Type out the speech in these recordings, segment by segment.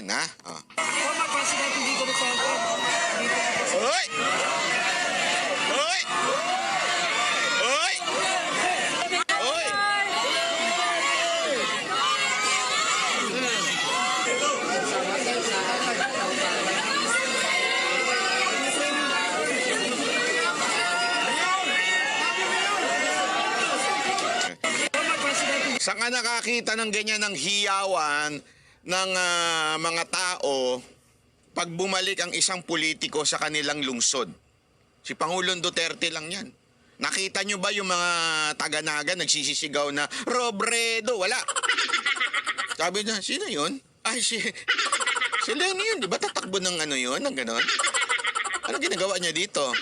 natin, ha? Oh. Former President. Dito po Hoy! Hoy! Hoy! Hoy! Saan ka nakakita ng ganyan ng hiyawan ng ah, mga tao pag bumalik ang isang politiko sa kanilang lungsod? Si Pangulong Duterte lang yan. Nakita nyo ba yung mga taga-naga nagsisisigaw na, Robredo, wala. Sabi niya, sino yun? Ay, si... Si Lenny yun, di ba tatakbo ng ano yun, ng ganon? Ano ginagawa niya dito?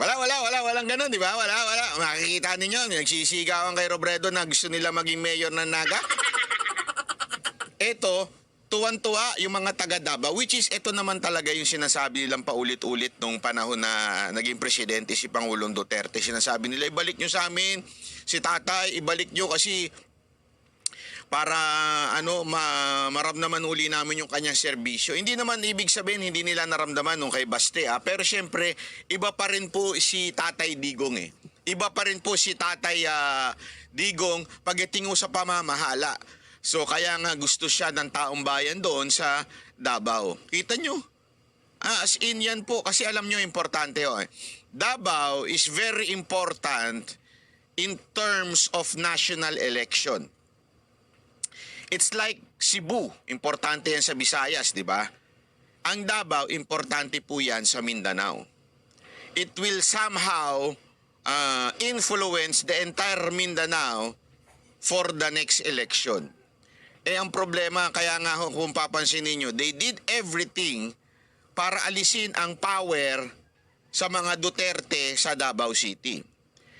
Wala, wala, wala, walang ganun, di ba? Wala, wala. Makikita ninyo, nagsisigawan kay Robredo na gusto nila maging mayor ng Naga. Ito, tuwan-tuwa yung mga taga Davao, which is ito naman talaga yung sinasabi nilang paulit-ulit nung panahon na naging presidente si Pangulong Duterte. Sinasabi nila, ibalik nyo sa amin si tatay, ibalik nyo kasi para ano ma maramdaman uli namin yung kanyang serbisyo. Hindi naman ibig sabihin hindi nila naramdaman nung kay Baste ah. Pero syempre iba pa rin po si Tatay Digong eh. Iba pa rin po si Tatay ah, Digong pagdating sa pamamahala. So kaya nga gusto siya ng taong bayan doon sa Davao. Kita nyo? Ah, as in yan po kasi alam nyo importante oh. eh. Davao is very important in terms of national election. It's like Cebu, importante yan sa Visayas, di ba? Ang Davao, importante po yan sa Mindanao. It will somehow uh, influence the entire Mindanao for the next election. Eh ang problema, kaya nga kung papansin ninyo, they did everything para alisin ang power sa mga Duterte sa Davao City.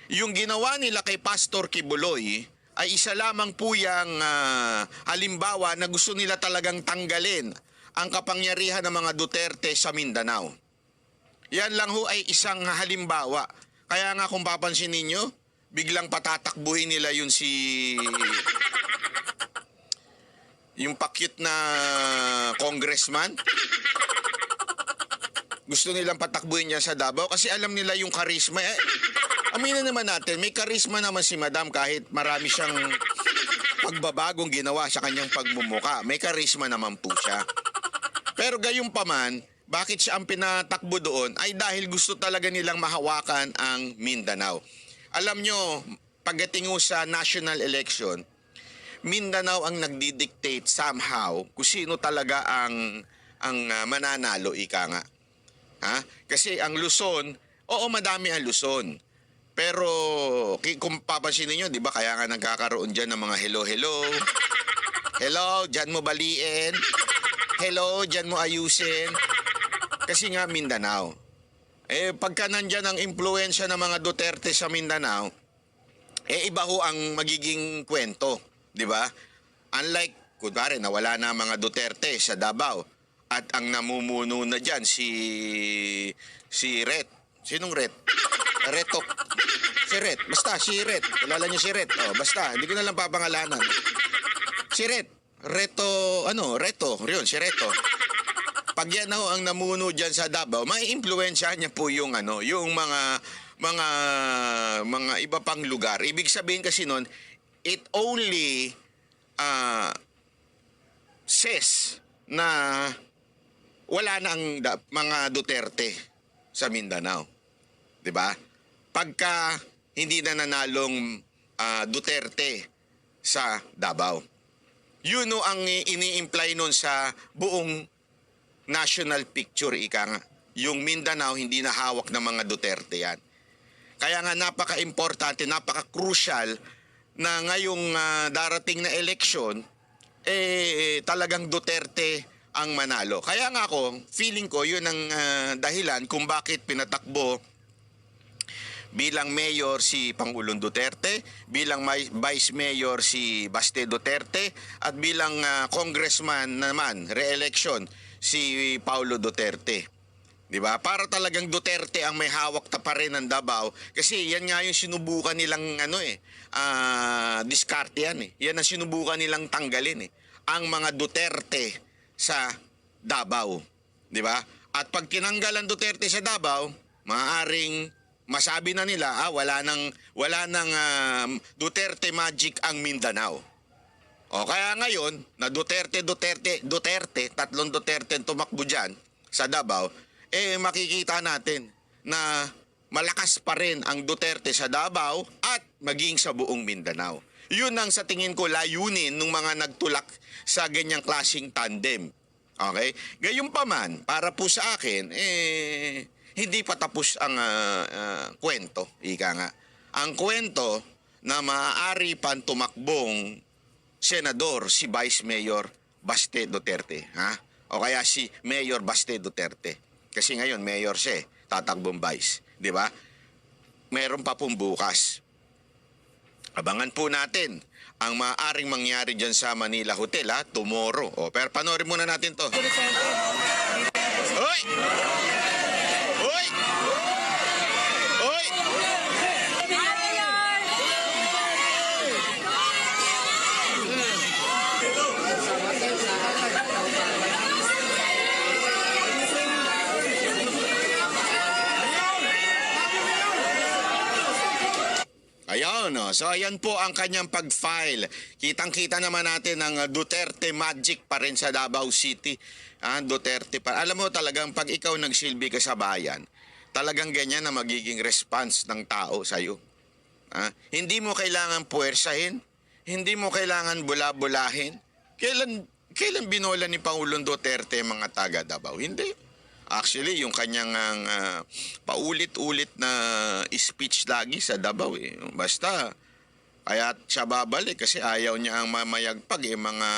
Yung ginawa nila kay Pastor Kibuloy ay isa lamang po yung ah, halimbawa na gusto nila talagang tanggalin ang kapangyarihan ng mga Duterte sa Mindanao. Yan lang ho ay isang halimbawa. Kaya nga kung papansin ninyo, biglang patatakbuhin nila yun si... yung pakyut na congressman. Gusto nilang patakbuhin niya sa Davao kasi alam nila yung karisma. Eh, aminin naman natin, may karisma naman si Madam kahit marami siyang pagbabagong ginawa sa kanyang pagmumuka. May karisma naman po siya. Pero gayon pa man, bakit siya ang pinatakbo doon ay dahil gusto talaga nilang mahawakan ang Mindanao. Alam nyo, pagdating sa national election, Mindanao ang nagdi-dictate somehow kung sino talaga ang ang ah, mananalo ika nga. Ha? Kasi ang Luzon, oo madami ang Luzon. Pero kung papansin niyo, 'di ba kaya nga nagkakaroon diyan ng mga hello hello. Hello, diyan mo baliin. Hello, diyan mo ayusin. Kasi nga Mindanao. Eh pagka nandyan ang impluensya ng mga Duterte sa Mindanao, eh iba ho ang magiging kwento, 'di ba? Unlike kunwari nawala na mga Duterte sa Davao at ang namumuno na diyan si si Ret. Sinong Ret? Reto. Si Ret. Basta si Ret. Kilala niyo si Ret. Oh, basta hindi ko na lang papangalanan. Si Ret. Reto, ano, Reto. Yun, si Reto. Pag yan ho ang namuno diyan sa Davao, may impluwensyahan niya po yung ano, yung mga mga mga iba pang lugar. Ibig sabihin kasi noon, it only uh, says na wala na ang mga Duterte sa Mindanao. 'Di ba? Pagka hindi na nanalong ah, Duterte sa Davao. Yun no ang ini-imply nun sa buong national picture, ika nga. Yung Mindanao hindi na hawak ng mga Duterte yan. Kaya nga napaka-importante, napaka-crucial na ngayong ah, darating na eleksyon, eh talagang Duterte ang manalo. Kaya nga ako, feeling ko yun ang ah, dahilan kung bakit pinatakbo bilang mayor si Pangulong Duterte, bilang vice mayor si Baste Duterte, at bilang ah, congressman naman, re-election, si Paulo Duterte. 'Di ba? Para talagang Duterte ang may hawak ta pa rin ng Davao kasi yan nga yung sinubukan nilang ano eh, ah diskarte yan eh. Yan ang sinubukan nilang tanggalin eh. Ang mga Duterte sa Davao. Di ba? At pag tinanggal ang Duterte sa Davao, maaaring masabi na nila, ah, wala nang, wala nang um, Duterte magic ang Mindanao. O kaya ngayon, na Duterte, Duterte, Duterte, tatlong Duterte tumakbo dyan sa Davao, eh makikita natin na malakas pa rin ang Duterte sa Davao at maging sa buong Mindanao. Yun ang sa tingin ko layunin ng mga nagtulak sa ganyang klasing tandem. Okay? Gayunpaman, para po sa akin, eh, hindi pa tapos ang ah, ah, kwento, ika nga. Ang kwento na maaari pang tumakbong senador si Vice Mayor Baste Duterte, ha? O kaya si Mayor Baste Duterte. Kasi ngayon mayor siya, eh, tatakbong vice, 'di ba? Meron pa pong bukas. Abangan po natin ang maaaring mangyari diyan sa Manila Hotel ha, tomorrow. O, pero panoorin muna natin 'to. Hoy! Ayan, no. so ayan po ang kanyang pag-file. Kitang-kita naman natin ang uh, Duterte magic pa rin sa Davao City. Ah, Duterte pa. Alam mo talagang pag ikaw nagsilbi ka sa bayan, talagang ganyan na magiging response ng tao sa iyo. Ah, hindi mo kailangan puwersahin, hindi mo kailangan bula-bulahin. Kailan kailan binola ni Pangulong Duterte ang mga taga Davao? Hindi. Actually, yung kanyang ah, paulit-ulit na speech lagi sa Davao eh. Basta kaya siya babalik kasi ayaw niya ang mamayagpag eh, mga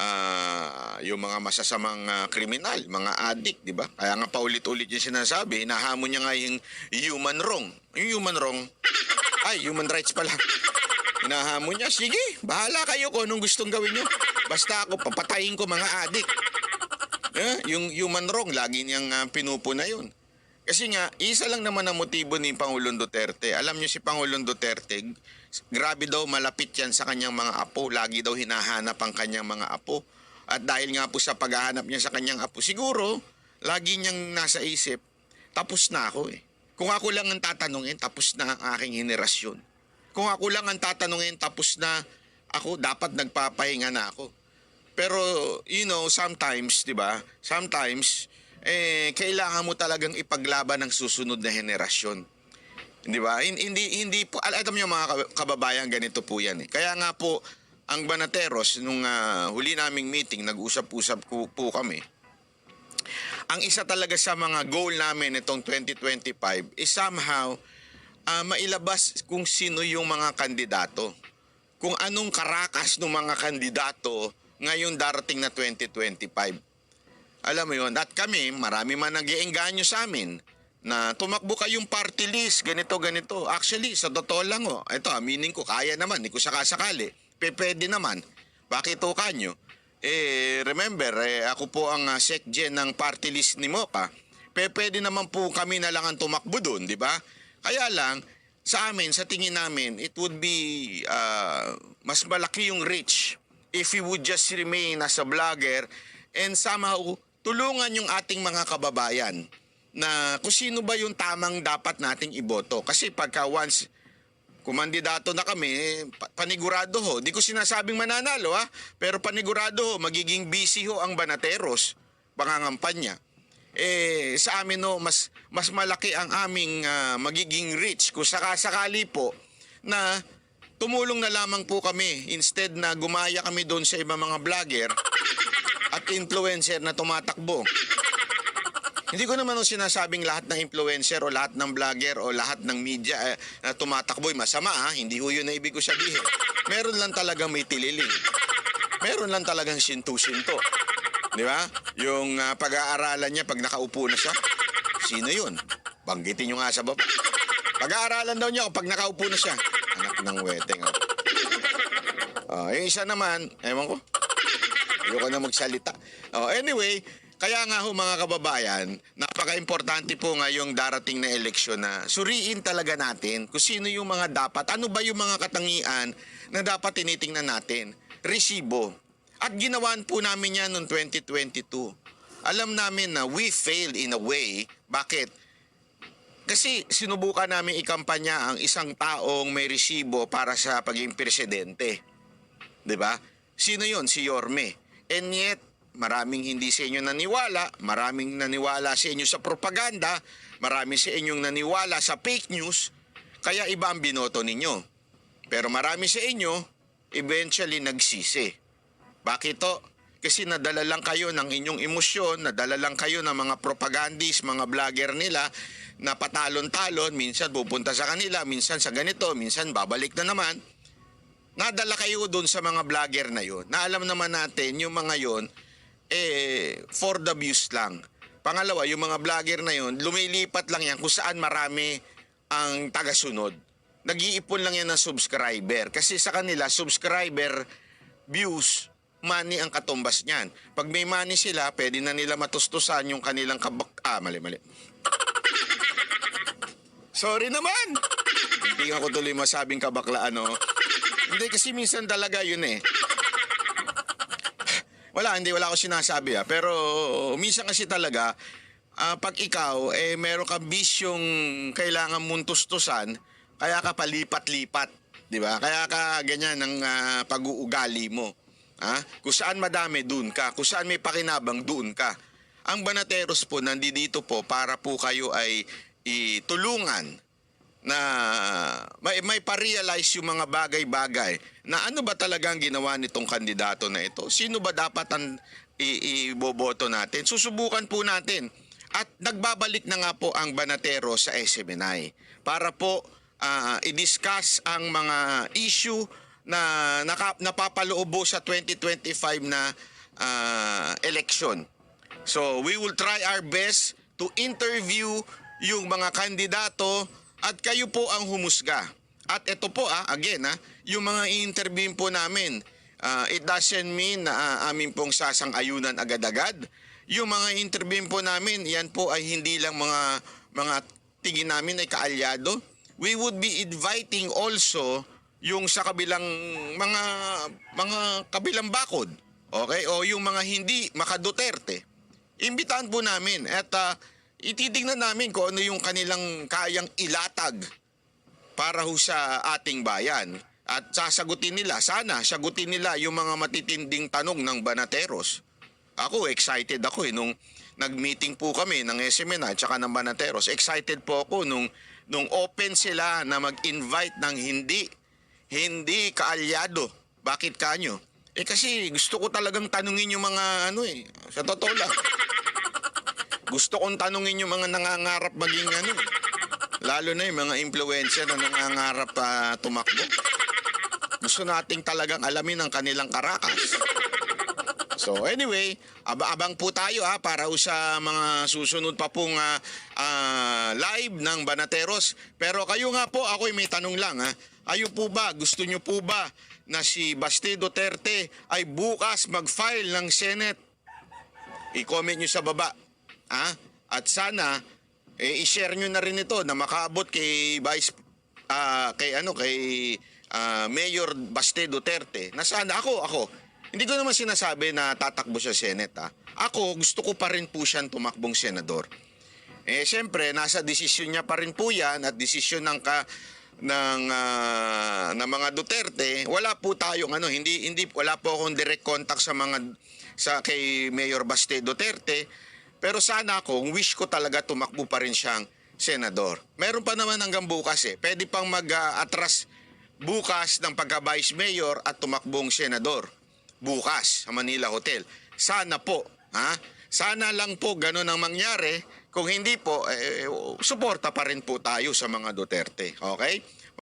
ah, yung mga masasamang ah, kriminal, mga addict, di ba? Kaya nga paulit-ulit yung sinasabi, hinahamon niya nga yung human wrong. Yung human wrong, ay, human rights pala. Hinahamon niya, sige, bahala kayo kung anong gustong gawin niyo. Basta ako, papatayin ko mga addict. Eh, yung human wrong, lagi niyang uh, pinupuna yun. Kasi nga, isa lang naman ang motibo ni Pangulong Duterte. Alam niyo si Pangulong Duterte, grabe daw malapit yan sa kanyang mga apo. Lagi daw hinahanap ang kanyang mga apo. At dahil nga po sa paghahanap niya sa kanyang apo, siguro, lagi niyang nasa isip, tapos na ako eh. Kung ako lang ang tatanungin, tapos na ang aking henerasyon. Kung ako lang ang tatanungin, tapos na ako, dapat nagpapahinga na ako. Pero, you know, sometimes, di ba? Sometimes, eh, kailangan mo talagang ipaglaban ng susunod na henerasyon. Di ba? Hin- Hindi, hindi po, al- alam niyo mga kab- kababayan, ganito po yan eh. Kaya nga po, ang Banateros, nung ah, huli naming meeting, nag-usap-usap po, po kami, ang isa talaga sa mga goal namin itong 2025 is somehow ah, mailabas kung sino yung mga kandidato. Kung anong karakas ng mga kandidato ngayon darating na 2025. Alam mo yun, at kami, marami man nag sa amin na tumakbo kayong party list, ganito, ganito. Actually, sa totoo lang, oh, ito, aminin ko, kaya naman, hindi ko sakasakali. Pwede naman. Bakit to kanyo? Eh, remember, eh, ako po ang uh, secgen ng party list ni Moka. Pwede naman po kami na lang ang tumakbo doon, di ba? Kaya lang, sa amin, sa tingin namin, it would be uh, mas malaki yung reach if we would just remain as a vlogger and somehow tulungan yung ating mga kababayan na kung sino ba yung tamang dapat nating iboto. Kasi pagka once kumandidato na kami, pa- panigurado ho. Di ko sinasabing mananalo ha, pero panigurado ho, magiging busy ho ang Banateros, pangangampanya. Eh, sa amin no, mas, mas malaki ang aming ah, magiging reach kung sakasakali po na tumulong na lamang po kami instead na gumaya kami doon sa ibang mga vlogger at influencer na tumatakbo. Hindi ko naman sinasabing lahat ng influencer o lahat ng vlogger o lahat ng media eh, na tumatakbo ay masama ha. Hindi ho yun na ibig ko sabihin. Meron lang talagang may tililing. Meron lang talagang sinto-sinto. Di ba? Yung ah, pag-aaralan niya pag nakaupo na siya. Sino yun? Banggitin nyo nga sa. Pag-aaralan daw niya pag nakaupo na siya. Ng weteng. Oh. Oh, yung isa naman, ewan ko. Ayoko na magsalita. Oh, anyway, kaya nga ho mga kababayan, napaka-importante po ngayong darating na eleksyon na suriin talaga natin kung sino yung mga dapat, ano ba yung mga katangian na dapat tinitingnan natin. Resibo. At ginawan po namin yan noong 2022. Alam namin na we failed in a way. Bakit? Kasi sinubukan namin ikampanya ang isang taong may resibo para sa pagiging presidente. 'Di ba? Sino 'yon? Si Yorme. And yet, maraming hindi sa inyo naniwala, maraming naniwala sa inyo sa propaganda, marami sa inyong naniwala sa fake news, kaya iba ang binoto ninyo. Pero marami sa inyo, eventually nagsisi. Bakit to? Kasi nadala lang kayo ng inyong emosyon, nadala lang kayo ng mga propagandist, mga vlogger nila na patalon-talon, minsan pupunta sa kanila, minsan sa ganito, minsan babalik na naman. Nadala kayo doon sa mga vlogger na yon. Na alam naman natin, yung mga yon, eh, for the views lang. Pangalawa, yung mga vlogger na yon, lumilipat lang yan kung saan marami ang tagasunod. Nag-iipon lang yan ng subscriber. Kasi sa kanila, subscriber, views, money ang katumbas niyan. Pag may money sila, pwede na nila matustusan yung kanilang kabak... Ah, mali, mali. Sorry naman! Hindi ako tuloy masabing kabakla, ano. Hindi, kasi minsan talaga yun eh. Wala, hindi, wala ako sinasabi ah. Pero minsan kasi talaga, ah, pag ikaw, eh, meron kang bisyong kailangan mong tustusan, kaya ka palipat-lipat. Di ba? Kaya ka ganyan ang ah, pag-uugali mo. Ha? Kung saan madami, dun ka. Kung saan may pakinabang, dun ka. Ang Banateros po, nandito po para po kayo ay itulungan na may, may pa-realize yung mga bagay-bagay na ano ba talagang ginawa nitong kandidato na ito? Sino ba dapat ang iboboto natin? Susubukan po natin. At nagbabalik na nga po ang Banatero sa SMNI para po ah, i-discuss ang mga issue na naka, napapaloobo sa 2025 na ah, election. So we will try our best to interview yung mga kandidato at kayo po ang humusga. At ito po ah, again ah, yung mga i-interview po namin, ah, it doesn't mean na ah, amin pong sasang-ayunan agad-agad. Yung mga interview po namin, yan po ay hindi lang mga mga tingin namin ay kaalyado. We would be inviting also yung sa kabilang mga mga kabilang bakod. Okay? O yung mga hindi maka-Duterte imbitahan po namin at ah, ititignan namin kung ano yung kanilang kayang ilatag para ho sa ating bayan. At sasagutin nila, sana sagutin nila yung mga matitinding tanong ng Banateros. Ako, excited ako eh. Nung nag-meeting po kami ng SMNA at saka ng Banateros, excited po ako nung, nung open sila na mag-invite ng hindi, hindi kaalyado. Bakit kanyo? Eh kasi gusto ko talagang tanungin yung mga ano eh. Sa totoo lang. Gusto kong tanungin yung mga nangangarap maging ano. eh. Lalo na yung mga influencer na nangangarap pa tumakbo. Gusto nating talagang alamin ang kanilang karakas. So anyway, aba-abang po tayo ha para ho sa mga susunod pa pong ah, ah, live ng Banateros. Pero kayo nga po, ako may tanong lang ha. Ayo po ba, gusto nyo po ba na si Basti Duterte ay bukas mag-file ng Senate? I-comment nyo sa baba. Ha? At sana, eh, i-share nyo na rin ito na makaabot kay Vice, ah, kay ano, kay ah, Mayor Baste Duterte. Na sana, ako, ako, hindi ko naman sinasabi na tatakbo sa Senate, ha? Ako, gusto ko pa rin po siyang tumakbong senador. Eh, siyempre, nasa desisyon niya pa rin po yan at desisyon ng ka, ng ah, ng mga Duterte, wala po tayong ano, hindi hindi wala po akong direct contact sa mga sa kay Mayor Baste Duterte, pero sana kung wish ko talaga tumakbo pa rin siyang senador. Meron pa naman hanggang bukas eh. Pwede pang mag-atras bukas ng pagka-vice mayor at tumakbong senador bukas sa Manila Hotel. Sana po, ha? Sana lang po ganun ang mangyari. Kung hindi po, eh, suporta pa rin po tayo sa mga Duterte. Okay?